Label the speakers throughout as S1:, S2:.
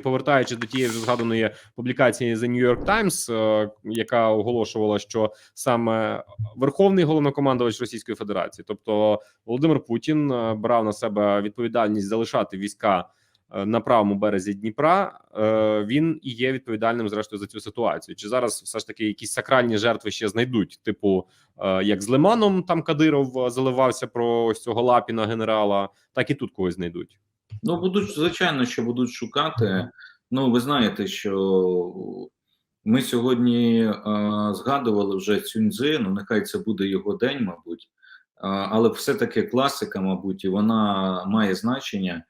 S1: повертаючись до тієї вже згаданої публікації The New York Times, е, яка оголошувала, що саме Верховний головнокомандувач Російської Федерації, тобто Володимир Путін, е, брав на себе відповідальність залишати війська е, на правому березі Дніпра. Він і є відповідальним зрештою за цю ситуацію. Чи зараз все ж таки якісь сакральні жертви ще знайдуть? Типу, як з Лиманом там Кадиров заливався про ось цього Лапіна генерала, так і тут когось знайдуть.
S2: Ну, будуть, звичайно, що будуть шукати. Ну, ви знаєте, що ми сьогодні е, згадували вже Цюньзи, ну нехай це буде його день, мабуть, е, але все-таки класика, мабуть, і вона має значення.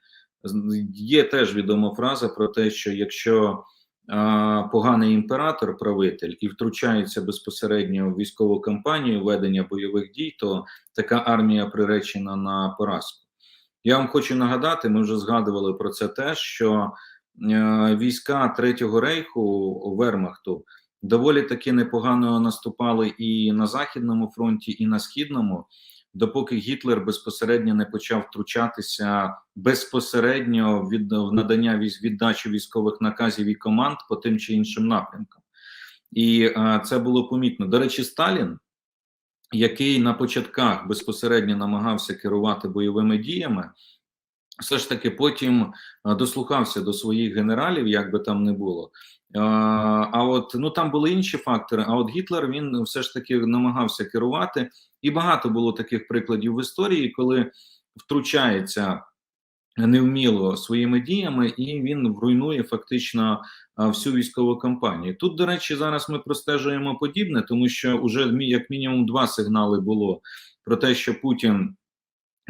S2: Є теж відома фраза про те, що якщо е, поганий імператор, правитель, і втручається безпосередньо в військову кампанію ведення бойових дій, то така армія приречена на поразку. Я вам хочу нагадати, ми вже згадували про це теж, що е, війська Третього рейху Вермахту доволі таки непогано наступали і на Західному фронті, і на Східному, допоки Гітлер безпосередньо не почав втручатися безпосередньо від надання віддачі військових наказів і команд по тим чи іншим напрямкам. І е, це було помітно. До речі, Сталін який на початках безпосередньо намагався керувати бойовими діями, все ж таки потім е, дослухався до своїх генералів, як би там не було. Е, А от ну там були інші фактори. А от Гітлер він все ж таки намагався керувати, і багато було таких прикладів в історії, коли втручається невміло своїми діями, і він руйнує фактично всю військову кампанію. Тут, до речі, зараз ми простежуємо подібне, тому що вже як мінімум два сигнали було про те, що Путін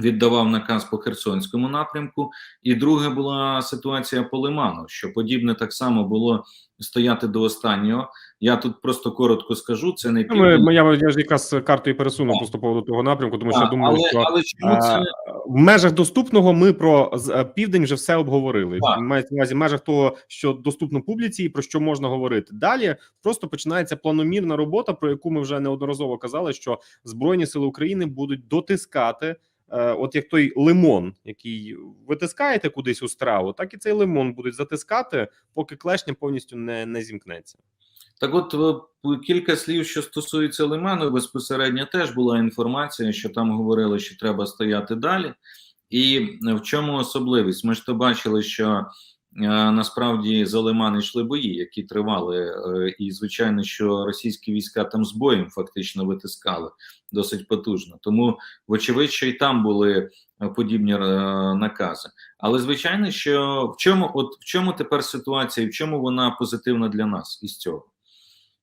S2: віддавав наказ по Херсонському напрямку, і друге була ситуація по Лиману, що подібне так само було стояти до останнього. Я тут просто коротко скажу. Це не
S1: Ну, Ми, я, я ж якраз картою пересунув поступово до того напрямку, тому що
S2: А,
S1: я думаю,
S2: але,
S1: що
S2: але чому це
S1: е, в межах доступного ми про е, південь вже все обговорили. Мається на увазі в межах того, що доступно публіці, і про що можна говорити. Далі просто починається планомірна робота, про яку ми вже неодноразово казали, що збройні сили України будуть дотискати. е, От як той лимон, який витискаєте кудись у страву, так і цей лимон будуть затискати, поки клешня повністю не, не зімкнеться.
S2: Так, от е, кілька слів, що стосується Лиману, безпосередньо теж була інформація, що там говорили, що треба стояти далі. І в чому особливість? Ми ж то бачили, що е, насправді за Лиман йшли бої, які тривали, е, і звичайно, що російські війська там з боєм фактично витискали досить потужно. Тому, вочевидь, що і там були е, подібні е, накази. Але звичайно, що в чому, от в чому тепер ситуація, і в чому вона позитивна для нас із цього?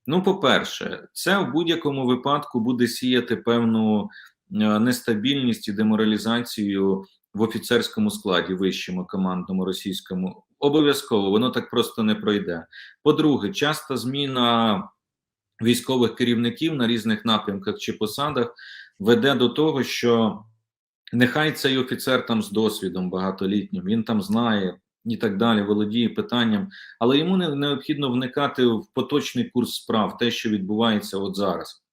S2: Ну, по-перше, це в будь-якому випадку буде сіяти певну е, нестабільність і деморалізацію в офіцерському складі, вищому командному російському. Обов'язково воно так просто не пройде. По-друге, часта зміна військових керівників на різних напрямках чи посадах веде до того, що нехай цей офіцер там з досвідом багатолітнім, він там знає і так далі, володіє питанням, але йому не необхідно вникати в поточний курс справ, те, що відбувається от зараз.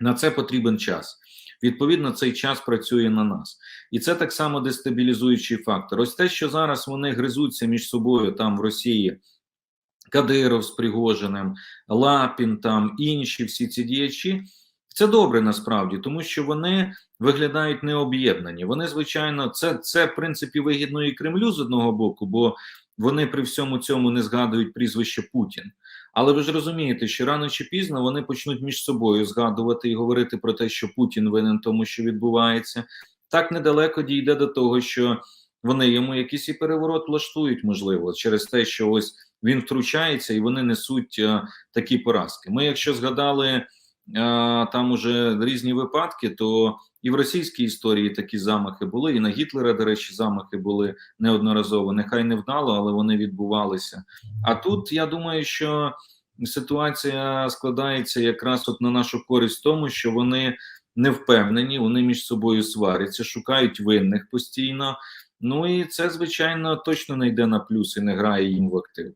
S2: На це потрібен час. Відповідно, цей час працює на нас, і це так само дестабілізуючий фактор. Ось те, що зараз вони гризуться між собою там в Росії. Кадиров з Пригожиним, Лапін, там інші всі ці діячі. Це добре насправді, тому що вони виглядають необ'єднані. Вони, звичайно, це, це в принципі вигідно і Кремлю з одного боку, бо вони при всьому цьому не згадують прізвище Путін. Але ви ж розумієте, що рано чи пізно вони почнуть між собою згадувати і говорити про те, що Путін винен тому, що відбувається. Так недалеко дійде до того, що вони йому якийсь і переворот влаштують, можливо, через те, що ось він втручається і вони несуть е, такі поразки. Ми, якщо згадали там уже різні випадки, то і в російській історії такі замахи були, і на Гітлера, до речі, замахи були неодноразово. Нехай не вдало, але вони відбувалися. А тут я думаю, що ситуація складається якраз от на нашу користь, тому що вони не впевнені, вони між собою сваряться, шукають винних постійно. Ну і це, звичайно, точно не йде на плюс і не грає їм в актив.